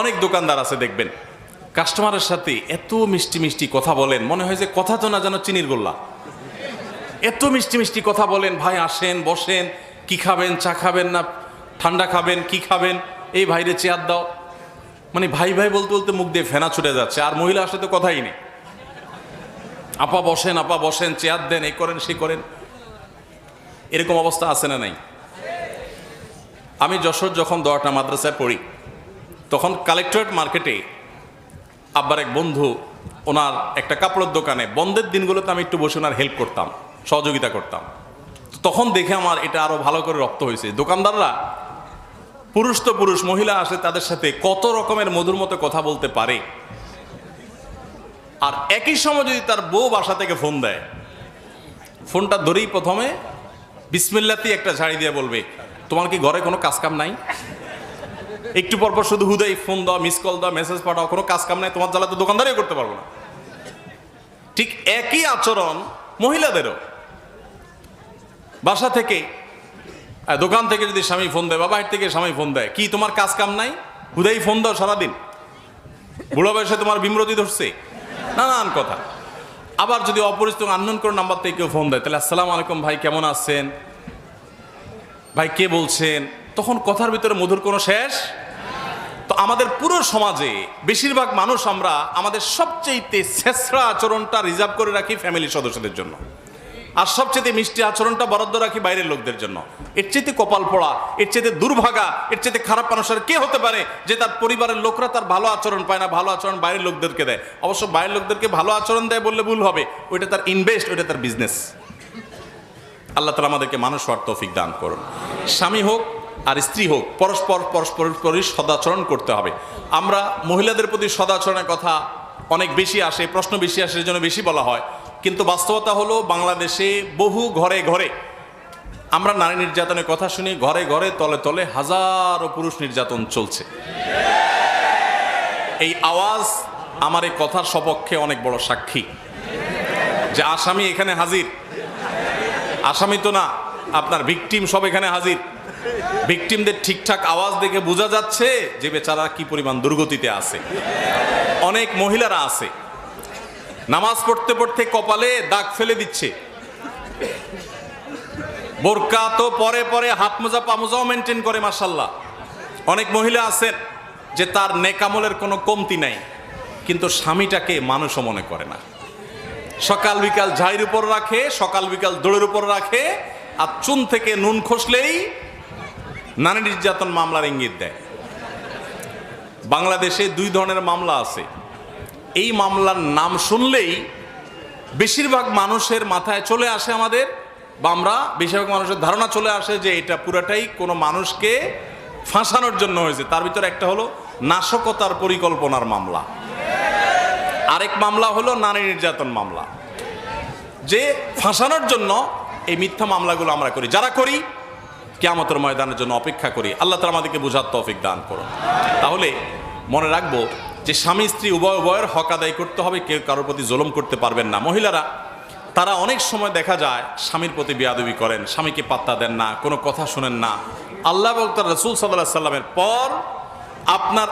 অনেক দোকানদার আছে, দেখবেন। কাস্টমারের সাথে এত মিষ্টি মিষ্টি কথা বলেন, মনে হয় যে কথা তো না যেন চিনির গোল্লা। এত মিষ্টি মিষ্টি কথা বলেন, ভাই আসেন, বসেন, কি খাবেন, চা খাবেন না, ঠান্ডা খাবেন, কি খাবেন, এই ভাইরে চেয়ার দাও। মানে ভাই ভাই বলতে বলতে মুখ দিয়ে ফেনা ছুটে যাচ্ছে, আর মহিলা আসলে তো কথাই নেই। আপা বসেন আপা বসেন, চেয়ার দেন, এই করেন সে করেন। এরকম অবস্থা আছে না নাই? আমি যশোর যখন দোয়াটা মাদ্রাসায় পড়ি তখন কালেক্টরেট মার্কেটে আব্বার এক বন্ধু, ওনার একটা কাপড়ের দোকানে, বন্ধের দিনগুলোতে আমি একটু বসে ওনার হেল্প করতাম, সহযোগিতা করতাম। তখন দেখে আমার এটা আরও ভালো করে রপ্ত হয়েছে। দোকানদাররা, পুরুষ তো পুরুষ, মহিলা আসে তাদের সাথে কত রকমের মধুর মতো কথা বলতে পারে? আর একই সময় যদি তার বউ বাসা থেকে ফোন দেয় ফোনটা ধরেই প্রথমে বিসমিল্লাতেই একটা ঝাড়ি দিয়ে বলবে, তোমার কি ঘরে কোনো কাজ কাম নাই? একটু পর পর শুধু হুদাই, ফোন দাও মিস কল দাও মেসেজ পাঠাও, কোনো কাজ কাম নাই, তোমার জ্বালা তো দোকানদারই করতে পারব না। ঠিক একই আচরণ মহিলাদেরও। বাসা থেকে দোকান থেকে যদি স্বামী ফোন দেয় বা বাইরে থেকে স্বামী ফোন দেয়, কি তোমার কাজ কাম নাই? হুদাই ফোন দাও সারাদিন। বুড়ো বয়সে তোমার বিমরতি ধরছে। নানান কথা। আবার যদি অপরিচিত আননোন করে নাম্বার থেকে কেউ ফোন দেয়, তাহলে আসসালামু আলাইকুম ভাই, কেমন আছেন? ভাই, কে বলছেন? তখন কথার ভিতরে মধুর কোনো শেষ আমাদের পুরো সমাজে বেশিরভাগ মানুষ আমরা আমাদের সবচেয়ে শেষরা আচরণটা রিজার্ভ করে রাখি ফ্যামিলি সদস্যদের জন্য। আর সবচেয়ে মিষ্টি আচরণটা বরাদ্দ রাখি বাইরের লোকদের জন্য। এর চেয়ে কপাল পড়া এর চেয়ে দুর্ভাগা, এর চেয়ে খারাপ মানুষের কে হতে পারে যে তার পরিবারের লোকরা তার ভালো আচরণ পায় না, ভালো আচরণ বাইরের লোকদেরকে দেয়? অবশ্য বাইরের লোকদেরকে ভালো আচরণ দেয় বললে ভুল হবে। ওইটা তার ইনভেস্ট ওইটা তার বিজনেস আল্লাহ তালা আমাদেরকে মানুষ হওয়ার তৌফিক দান করুন। স্বামী হোক আর স্ত্রী হোক, পরস্পর, পরস্পরের প্রতি সদাচরণ করতে হবে। আমরা মহিলাদের প্রতি সদাচরণের কথা অনেক বেশি আসে, প্রশ্ন বেশি আসে জন্য বেশি বলা হয়। কিন্তু বাস্তবতা হলো, বাংলাদেশে বহু ঘরে ঘরে, আমরা নারী নির্যাতনের কথা শুনি, ঘরে ঘরে, তলে তলে হাজারো পুরুষ নির্যাতন চলছে। এই আওয়াজ আমার এই কথার সপক্ষে অনেক বড় সাক্ষী। যে আসামি এখানে হাজির, আসামি তো না আপনার ভিকটিম সব এখানে হাজির। ভিকটিমদের ঠিকঠাক আওয়াজ দেখে বোঝা যাচ্ছে যে বেচারা কি পরিমাণ দুর্গতিতে আছে। অনেক মহিলারা আছে। নামাজ পড়তে পড়তে কপালে দাগ ফেলে দিচ্ছে। বোরকা তো পরে পরে হাত মোজা পামোজাও মেনটেন করে মাসাল্লাহ অনেক মহিলা আছেন যে তার নেকামলের কোনো কমতি নাই, কিন্তু স্বামীটাকে মানুষও মনে করে না। সকাল বিকাল ঝাইয়ের উপর রাখে, সকাল বিকাল দোড়ের উপর রাখে আর চুন থেকে নুন খসলেই নারী নির্যাতন মামলার ইঙ্গিত দেয়। বাংলাদেশে দুই ধরনের মামলা আছে। এই মামলার নাম শুনলেই বেশিরভাগ মানুষের মাথায় চলে আসে আমাদের বা আমরা বেশিরভাগ মানুষের ধারণা চলে আসে যে এটা পুরাটাই কোনো মানুষকে ফাঁসানোর জন্য হয়েছে। তার ভিতরে একটা হলো নাশকতার পরিকল্পনার মামলা। আরেক মামলা হলো নারী নির্যাতন মামলা। যে ফাঁসানোর জন্য এই মিথ্যা মামলাগুলো আমরা করি। যারা করি, কেয়ামতের ময়দানের জন্য অপেক্ষা করি। আল্লাহ তালা আমাদেরকে বোঝার তৌফিক দান করুন। তাহলে মনে রাখব যে স্বামী স্ত্রী উভয় উভয়ের হক আদায় করতে হবে, কেউ কারোর প্রতি জুলুম করতে পারবেন না। মহিলারা, তারা অনেক সময় দেখা যায় স্বামীর প্রতি বিয়াদবি করেন, স্বামীকে পাত্তা দেন না, কোনো কথা শুনেন না। আল্লাহ এবং তার রসুল সাল্লাহ সাল্লামের পর আপনার